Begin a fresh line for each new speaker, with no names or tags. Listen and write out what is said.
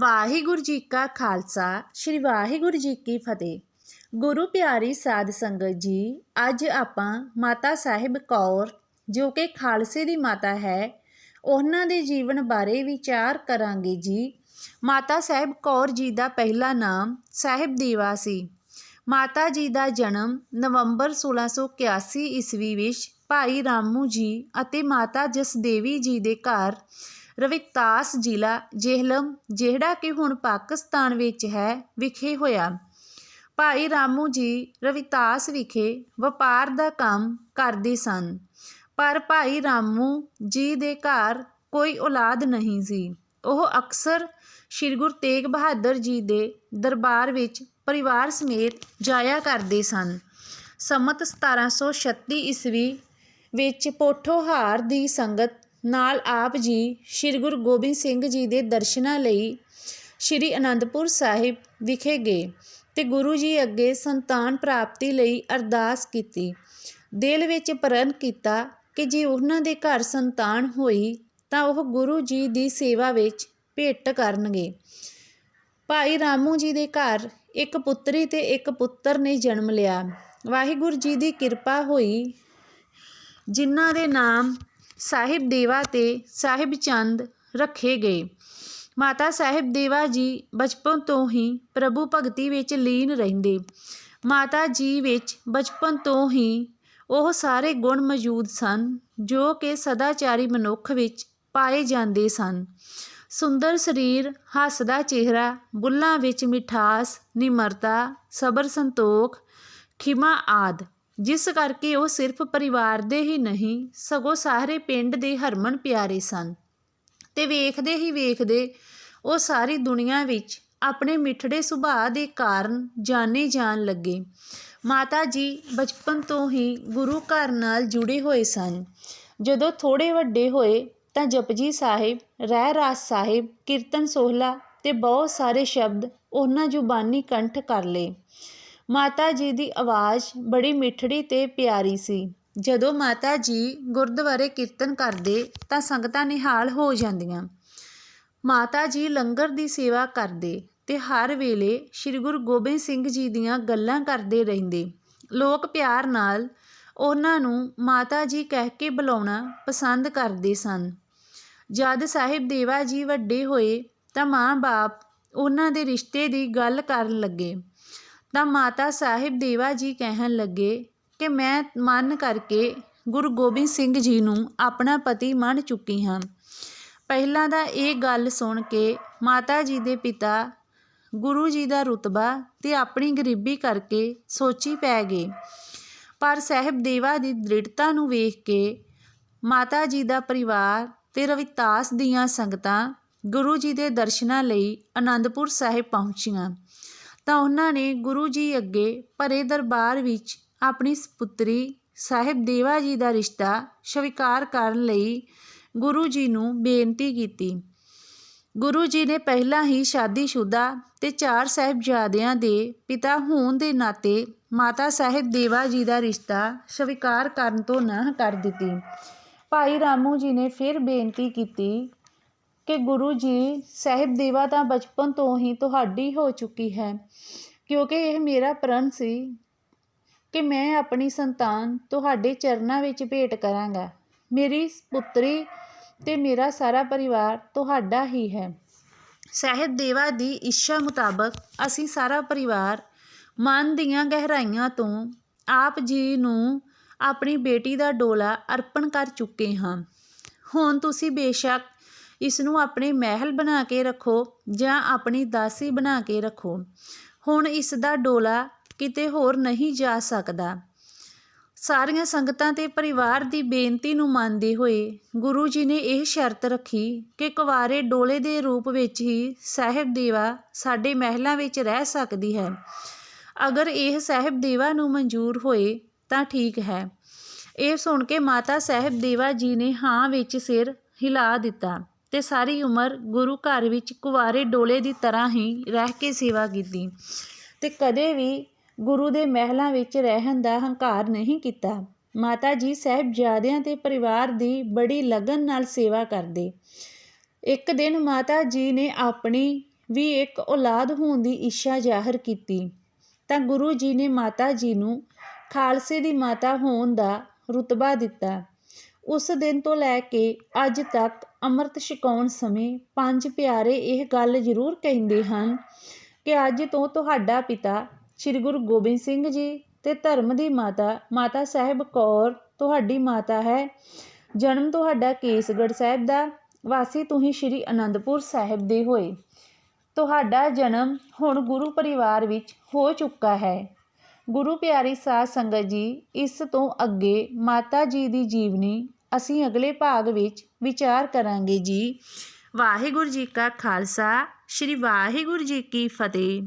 ਵਾਹਿਗੁਰੂ ਜੀ ਕਾ ਖਾਲਸਾ, ਸ੍ਰੀ ਵਾਹਿਗੁਰੂ ਜੀ ਕੀ ਫਤਿਹ। ਗੁਰੂ ਪਿਆਰੀ ਸਾਧ ਸੰਗਤ ਜੀ, ਅੱਜ ਆਪਾਂ ਮਾਤਾ ਸਾਹਿਬ ਕੌਰ, ਜੋ ਕਿ ਖਾਲਸੇ ਦੀ ਮਾਤਾ ਹੈ, ਉਹਨਾਂ ਦੇ ਜੀਵਨ ਬਾਰੇ ਵਿਚਾਰ ਕਰਾਂਗੇ ਜੀ। ਮਾਤਾ ਸਾਹਿਬ ਕੌਰ ਜੀ ਦਾ ਪਹਿਲਾ ਨਾਮ ਸਾਹਿਬ ਦੇਵਾ ਸੀ। ਮਾਤਾ ਜੀ ਦਾ ਜਨਮ ਨਵੰਬਰ 1681 ਈਸਵੀ ਵਿੱਚ ਭਾਈ ਰਾਮੂ ਜੀ ਅਤੇ ਮਾਤਾ ਜਸਦੇਵੀ ਜੀ ਦੇ ਘਰ ਰਵਿਤਾਸ ਜ਼ਿਲ੍ਹਾ ਜੇਹਲਮ, ਜਿਹੜਾ ਕਿ ਹੁਣ ਪਾਕਿਸਤਾਨ ਵਿੱਚ ਹੈ, ਵਿਖੇ ਹੋਇਆ। ਭਾਈ ਰਾਮੂ ਜੀ ਰਵਿਤਾਸ ਵਿਖੇ ਵਪਾਰ ਦਾ ਕੰਮ ਕਰਦੇ ਸਨ, ਪਰ ਭਾਈ ਰਾਮੂ ਜੀ ਦੇ ਘਰ ਕੋਈ ਔਲਾਦ ਨਹੀਂ ਸੀ। ਉਹ ਅਕਸਰ ਸ੍ਰੀ ਗੁਰੂ ਤੇਗ ਬਹਾਦਰ ਜੀ ਦੇ ਦਰਬਾਰ ਵਿੱਚ ਪਰਿਵਾਰ ਸਮੇਤ ਜਾਇਆ ਕਰਦੇ ਸਨ। ਸੰਮਤ 1736 ਈਸਵੀ ਵਿੱਚ ਪੋਠੋਹਾਰ ਦੀ ਸੰਗਤ ਨਾਲ ਆਪ ਜੀ ਸ੍ਰੀ ਗੁਰੂ ਗੋਬਿੰਦ ਸਿੰਘ ਜੀ ਦੇ ਦਰਸ਼ਨਾਂ ਲਈ ਸ੍ਰੀ ਅਨੰਦਪੁਰ ਸਾਹਿਬ ਵਿਖੇ ਗਏ ਤੇ ਗੁਰੂ ਜੀ ਅੱਗੇ ਸੰਤਾਨ ਪ੍ਰਾਪਤੀ ਲਈ ਅਰਦਾਸ ਕੀਤੀ। ਦਿਲ ਵਿੱਚ ਪ੍ਰਣ ਕੀਤਾ ਕਿ ਜੇ ਉਹਨਾਂ ਦੇ ਘਰ ਸੰਤਾਨ ਹੋਈ ਤਾਂ ਉਹ ਗੁਰੂ ਜੀ ਦੀ ਸੇਵਾ ਵਿੱਚ ਭੇਟ ਕਰਨਗੇ। ਭਾਈ ਰਾਮੂ ਜੀ ਦੇ ਘਰ ਇੱਕ ਪੁੱਤਰੀ ਤੇ ਇੱਕ ਪੁੱਤਰ ਨੇ ਜਨਮ ਲਿਆ। ਵਾਹਿਗੁਰੂ ਜੀ ਦੀ ਕਿਰਪਾ ਹੋਈ, ਜਿਨ੍ਹਾਂ ਦੇ ਨਾਮ ਸਾਹਿਬ ਦੇਵਾ ਤੇ ਸਾਹਿਬ ਚੰਦ ਰੱਖੇ ਗਏ। ਮਾਤਾ ਸਾਹਿਬ ਦੇਵਾ ਜੀ ਬਚਪਨ ਤੋਂ ਹੀ ਪ੍ਰਭੂ ਭਗਤੀ ਵਿੱਚ ਲੀਨ ਰਹਿੰਦੇ। ਮਾਤਾ ਜੀ ਵਿੱਚ ਬਚਪਨ ਤੋਂ ਹੀ ਉਹ ਸਾਰੇ ਗੁਣ ਮੌਜੂਦ ਸਨ, ਜੋ ਕਿ ਸਦਾਚਾਰੀ ਮਨੁੱਖ ਵਿੱਚ ਪਾਏ ਜਾਂਦੇ ਸਨ। ਸੁੰਦਰ ਸਰੀਰ, ਹੱਸਦਾ ਚਿਹਰਾ ਬੁੱਲਾਂ ਵਿੱਚ ਮਿਠਾਸ, ਨਿਮਰਤਾ, ਸਬਰ ਸੰਤੋਖ, ਖਿਮਾ ਆਦ। ਜਿਸ ਕਰਕੇ ਉਹ ਸਿਰਫ ਪਰਿਵਾਰ ਦੇ ਹੀ ਨਹੀਂ, ਸਗੋਂ ਸਾਰੇ ਪਿੰਡ ਦੇ ਹਰਮਨ ਪਿਆਰੇ ਸਨ। ਤੇ ਵੇਖਦੇ ਹੀ ਵੇਖਦੇ ਉਹ ਸਾਰੀ ਦੁਨੀਆ ਵਿੱਚ ਆਪਣੇ ਮਿੱਠੜੇ ਸੁਭਾਅ ਦੇ ਕਾਰਨ ਜਾਣੇ ਜਾਣ ਲੱਗੇ। ਮਾਤਾ ਜੀ ਬਚਪਨ ਤੋਂ ਹੀ ਗੁਰੂ ਘਰ ਨਾਲ ਜੁੜੇ ਹੋਏ ਸਨ। ਜਦੋਂ ਥੋੜੇ ਵੱਡੇ ਹੋਏ ਤਾਂ ਜਪਜੀ ਸਾਹਿਬ, ਰਹਿ ਰਾਸ ਸਾਹਿਬ, ਕੀਰਤਨ ਸੋਹਲਾ ਤੇ ਬਹੁਤ ਸਾਰੇ ਸ਼ਬਦ ਉਹਨਾਂ ਜ਼ੁਬਾਨੀ ਕੰਠ ਕਰ ਲਏ। ਮਾਤਾ ਜੀ ਦੀ ਆਵਾਜ਼ ਬੜੀ ਮਿੱਠੜੀ ਤੇ ਪਿਆਰੀ ਸੀ। ਜਦੋਂ ਮਾਤਾ ਜੀ ਗੁਰਦੁਆਰੇ ਕੀਰਤਨ ਕਰਦੇ ਤਾਂ ਸੰਗਤਾਂ ਨਿਹਾਲ ਹੋ ਜਾਂਦੀਆਂ। ਮਾਤਾ ਜੀ ਲੰਗਰ ਦੀ ਸੇਵਾ ਕਰਦੇ ਤੇ ਹਰ ਵੇਲੇ ਸ੍ਰੀ ਗੁਰੂ ਗੋਬਿੰਦ ਸਿੰਘ ਜੀ ਦੀਆਂ ਗੱਲਾਂ ਕਰਦੇ ਰਹਿੰਦੇ। ਲੋਕ ਪਿਆਰ ਨਾਲ ਉਹਨਾਂ ਨੂੰ ਮਾਤਾ ਜੀ ਕਹਿ ਕੇ ਬੁਲਾਉਣਾ ਪਸੰਦ ਕਰਦੇ ਸਨ। ਜਦ ਸਾਹਿਬ ਦੇਵਾ ਜੀ ਵੱਡੇ ਹੋਏ ਤਾਂ ਮਾਂ-ਬਾਪ ਉਹਨਾਂ ਦੇ ਰਿਸ਼ਤੇ ਦੀ ਗੱਲ ਕਰਨ ਲੱਗੇ। ਤਾਂ ਮਾਤਾ ਸਾਹਿਬ ਦੇਵਾ ਜੀ ਕਹਿਣ ਲੱਗੇ ਕਿ ਮੈਂ ਮਨ ਕਰਕੇ ਗੁਰੂ ਗੋਬਿੰਦ ਸਿੰਘ ਜੀ ਨੂੰ ਆਪਣਾ ਪਤੀ ਮੰਨ ਚੁੱਕੀ ਹਾਂ। ਪਹਿਲਾਂ ਦਾ ਇਹ ਗੱਲ ਸੁਣ ਕੇ ਮਾਤਾ ਜੀ ਦੇ ਪਿਤਾ ਗੁਰੂ ਜੀ ਦਾ ਰੁਤਬਾ ਤੇ ਆਪਣੀ ਗਰੀਬੀ ਕਰਕੇ ਸੋਚੀ ਪੈ ਗਏ। ਪਰ ਸਾਹਿਬ ਦੇਵਾ ਦੀ ਦ੍ਰਿੜਤਾ ਨੂੰ ਵੇਖ ਕੇ ਮਾਤਾ ਜੀ ਦਾ ਪਰਿਵਾਰ ਤੇ ਰਵਿਤਾਸ ਦੀਆਂ ਸੰਗਤਾਂ ਗੁਰੂ ਜੀ ਦੇ ਦਰਸ਼ਨਾਂ ਲਈ ਆਨੰਦਪੁਰ ਸਾਹਿਬ ਪਹੁੰਚੀਆਂ। ਤਾਂ ਉਹਨਾਂ ਨੇ ਗੁਰੂ ਜੀ ਅੱਗੇ ਭਰੇ ਦਰਬਾਰ ਵਿੱਚ ਆਪਣੀ ਪੁੱਤਰੀ ਸਾਹਿਬ ਦੇਵਾ ਜੀ ਦਾ ਰਿਸ਼ਤਾ ਸਵੀਕਾਰ ਕਰਨ ਲਈ ਗੁਰੂ ਜੀ ਨੂੰ ਬੇਨਤੀ ਕੀਤੀ। ਗੁਰੂ ਜੀ ਨੇ ਪਹਿਲਾਂ ਹੀ ਸ਼ਾਦੀशुदा ਤੇ ਚਾਰ ਸਾਹਿਬਜ਼ਾਦਿਆਂ ਦੇ ਪਿਤਾ ਹੋਣ ਦੇ ਨਾਤੇ ਮਾਤਾ ਸਾਹਿਬ ਦੇਵਾ ਜੀ ਦਾ ਰਿਸ਼ਤਾ ਸਵੀਕਾਰ ਕਰਨ ਤੋਂ ਨਾ ਕਰ ਦਿੱਤੀ। ਭਾਈ ਰਾਮੂ ਜੀ ਨੇ ਫਿਰ ਬੇਨਤੀ ਕੀਤੀ ਕਿ ਗੁਰੂ ਜੀ ਸਾਹਿਬ ਦੇਵਾ ਤਾਂ ਬਚਪਨ ਤੋਂ ਹੀ ਤੁਹਾਡੀ ਹੋ ਚੁੱਕੀ ਹੈ, ਕਿਉਂਕਿ ਇਹ ਮੇਰਾ ਪ੍ਰਣ ਸੀ ਕਿ ਮੈਂ ਆਪਣੀ ਸੰਤਾਨ ਤੁਹਾਡੇ ਚਰਨਾਂ ਵਿੱਚ ਭੇਟ ਕਰਾਂਗਾ। ਮੇਰੀ ਪੁੱਤਰੀ ਤੇ ਮੇਰਾ ਸਾਰਾ ਪਰਿਵਾਰ ਤੁਹਾਡਾ ਹੀ ਹੈ। ਸਾਹਿਬ ਦੇਵਾ ਦੀ ਇੱਛਾ ਮੁਤਾਬਕ ਅਸੀਂ ਸਾਰਾ ਪਰਿਵਾਰ ਮਨ ਦੀਆਂ ਗਹਿਰਾਈਆਂ ਤੋਂ ਆਪ ਜੀ ਨੂੰ ਆਪਣੀ ਬੇਟੀ ਦਾ ਡੋਲਾ ਅਰਪਣ ਕਰ ਚੁੱਕੇ ਹਾਂ। ਹੁਣ ਤੁਸੀਂ ਬੇਸ਼ੱਕ ਇਸ ਨੂੰ ਆਪਣੇ ਮਹਿਲ ਬਣਾ ਕੇ ਰੱਖੋ ਜਾਂ ਆਪਣੀ ਦਾਸੀ ਬਣਾ ਕੇ ਰੱਖੋ। ਹੁਣ ਇਸ ਦਾ ਡੋਲਾ ਕਿਤੇ ਹੋਰ ਨਹੀਂ ਜਾ ਸਕਦਾ। ਸਾਰੀਆਂ ਸੰਗਤਾਂ ਤੇ ਪਰਿਵਾਰ ਦੀ ਬੇਨਤੀ ਨੂੰ ਮੰਨਦੇ ਹੋਏ ਗੁਰੂ ਜੀ ਨੇ ਇਹ ਸ਼ਰਤ ਰੱਖੀ ਕਿ ਕੁਵਾਰੇ ਡੋਲੇ ਦੇ ਰੂਪ ਵਿੱਚ ਹੀ ਸਾਹਿਬ ਦੇਵਾ ਸਾਡੇ ਮਹਿਲਾਂ ਵਿੱਚ ਰਹਿ ਸਕਦੀ ਹੈ। ਅਗਰ ਇਹ ਸਾਹਿਬ ਦੇਵਾ ਨੂੰ ਮਨਜ਼ੂਰ ਹੋਏ ਤਾਂ ਠੀਕ ਹੈ। ਇਹ ਸੁਣ ਕੇ ਮਾਤਾ ਸਾਹਿਬ ਦੇਵਾ ਜੀ ਨੇ ਹਾਂ ਵਿੱਚ ਸਿਰ ਹਿਲਾ ਦਿੱਤਾ। ਅਤੇ ਸਾਰੀ ਉਮਰ ਗੁਰੂ ਘਰ ਵਿੱਚ ਕੁਆਰੇ ਡੋਲੇ ਦੀ ਤਰ੍ਹਾਂ ਹੀ ਰਹਿ ਕੇ ਸੇਵਾ ਕੀਤੀ। ਅਤੇ ਕਦੇ ਵੀ ਗੁਰੂ ਦੇ ਮਹਿਲਾਂ ਵਿੱਚ ਰਹਿਣ ਦਾ ਹੰਕਾਰ ਨਹੀਂ ਕੀਤਾ। ਮਾਤਾ ਜੀ ਸਾਹਿਬਜ਼ਾਦਿਆਂ ਤੇ ਪਰਿਵਾਰ ਦੀ ਬੜੀ ਲਗਨ ਨਾਲ ਸੇਵਾ ਕਰਦੇ। ਇੱਕ ਦਿਨ ਮਾਤਾ ਜੀ ਨੇ ਆਪਣੀ ਵੀ ਇੱਕ ਔਲਾਦ ਹੋਣ ਦੀ ਇੱਛਾ ਜ਼ਾਹਰ ਕੀਤੀ। ਤਾਂ ਗੁਰੂ ਜੀ ਨੇ ਮਾਤਾ ਜੀ ਨੂੰ ਖਾਲਸੇ ਦੀ ਮਾਤਾ ਹੋਣ ਦਾ ਰੁਤਬਾ ਦਿੱਤਾ। ਉਸ ਦਿਨ ਤੋਂ ਲੈ ਕੇ ਅੱਜ ਤੱਕ ਅੰਮ੍ਰਿਤ ਛਕਾਉਣ ਸਮੇਂ ਪੰਜ ਪਿਆਰੇ ਇਹ ਗੱਲ ਜ਼ਰੂਰ ਕਹਿੰਦੇ ਹਨ ਕਿ ਅੱਜ ਤੋਂ ਤੁਹਾਡਾ ਪਿਤਾ ਸ੍ਰੀ ਗੁਰੂ ਗੋਬਿੰਦ ਸਿੰਘ ਜੀ ਅਤੇ ਧਰਮ ਦੀ ਮਾਤਾ ਮਾਤਾ ਸਾਹਿਬ ਕੌਰ ਤੁਹਾਡੀ ਮਾਤਾ ਹੈ। ਜਨਮ ਤੁਹਾਡਾ ਕੇਸਗੜ੍ਹ ਸਾਹਿਬ ਦਾ, ਵਾਸੀ ਤੁਸੀਂ ਸ੍ਰੀ ਅਨੰਦਪੁਰ ਸਾਹਿਬ ਦੇ ਹੋਏ। ਤੁਹਾਡਾ ਜਨਮ ਹੁਣ ਗੁਰੂ ਪਰਿਵਾਰ ਵਿੱਚ ਹੋ ਚੁੱਕਾ ਹੈ। ਗੁਰੂ ਪਿਆਰੀ ਸਾਧ ਸੰਗਤ ਜੀ, ਇਸ ਤੋਂ ਅੱਗੇ ਮਾਤਾ ਜੀ ਦੀ ਜੀਵਨੀ ਅਸੀਂ ਅਗਲੇ ਭਾਗ ਵਿੱਚ ਵਿਚਾਰ ਕਰਾਂਗੇ ਜੀ। ਵਾਹਿਗੁਰੂ ਜੀ ਕਾ ਖਾਲਸਾ, ਸ੍ਰੀ ਵਾਹਿਗੁਰੂ ਜੀ ਕੀ ਫਤਿਹ।